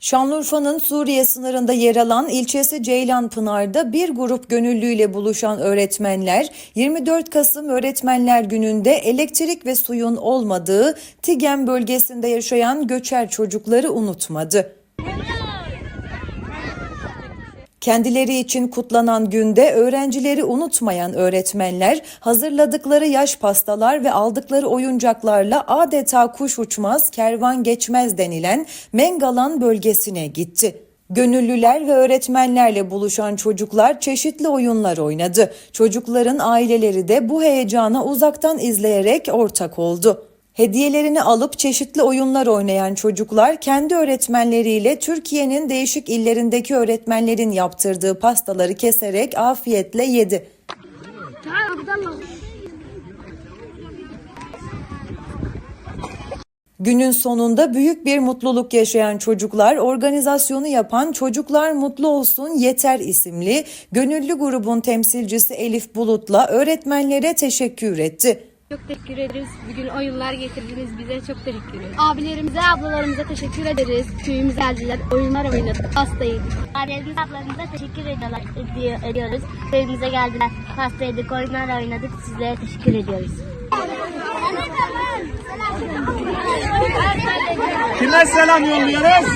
Şanlıurfa'nın Suriye sınırında yer alan ilçesi Ceylanpınar'da bir grup gönüllüyle buluşan öğretmenler 24 Kasım Öğretmenler Günü'nde elektrik ve suyun olmadığı Tigen bölgesinde yaşayan göçer çocukları unutmadı. Kendileri için kutlanan günde öğrencileri unutmayan öğretmenler hazırladıkları yaş pastalar ve aldıkları oyuncaklarla adeta kuş uçmaz, kervan geçmez denilen Mengalan bölgesine gitti. Gönüllüler ve öğretmenlerle buluşan çocuklar çeşitli oyunlar oynadı. Çocukların aileleri de bu heyecana uzaktan izleyerek ortak oldu. Hediyelerini alıp çeşitli oyunlar oynayan çocuklar kendi öğretmenleriyle Türkiye'nin değişik illerindeki öğretmenlerin yaptırdığı pastaları keserek afiyetle yedi. Günün sonunda büyük bir mutluluk yaşayan çocuklar organizasyonu yapan Çocuklar Mutlu Olsun Yeter isimli gönüllü grubun temsilcisi Elif Bulut'la öğretmenlere teşekkür etti. Çok teşekkür ederiz. Bugün oyunlar getirdiniz bize. Çok teşekkür ederiz. Abilerimize, ablalarımıza teşekkür ederiz. Köyümüze geldiler, oyunlar oynadık, pasta yedik. Abilerimize ablalarımıza teşekkür ediyorlar, ediyor- ediyoruz. Köyümüze geldiler, pasta yedik, oyunlar oynadık. Sizlere teşekkür ediyoruz. Kime selam yolluyoruz?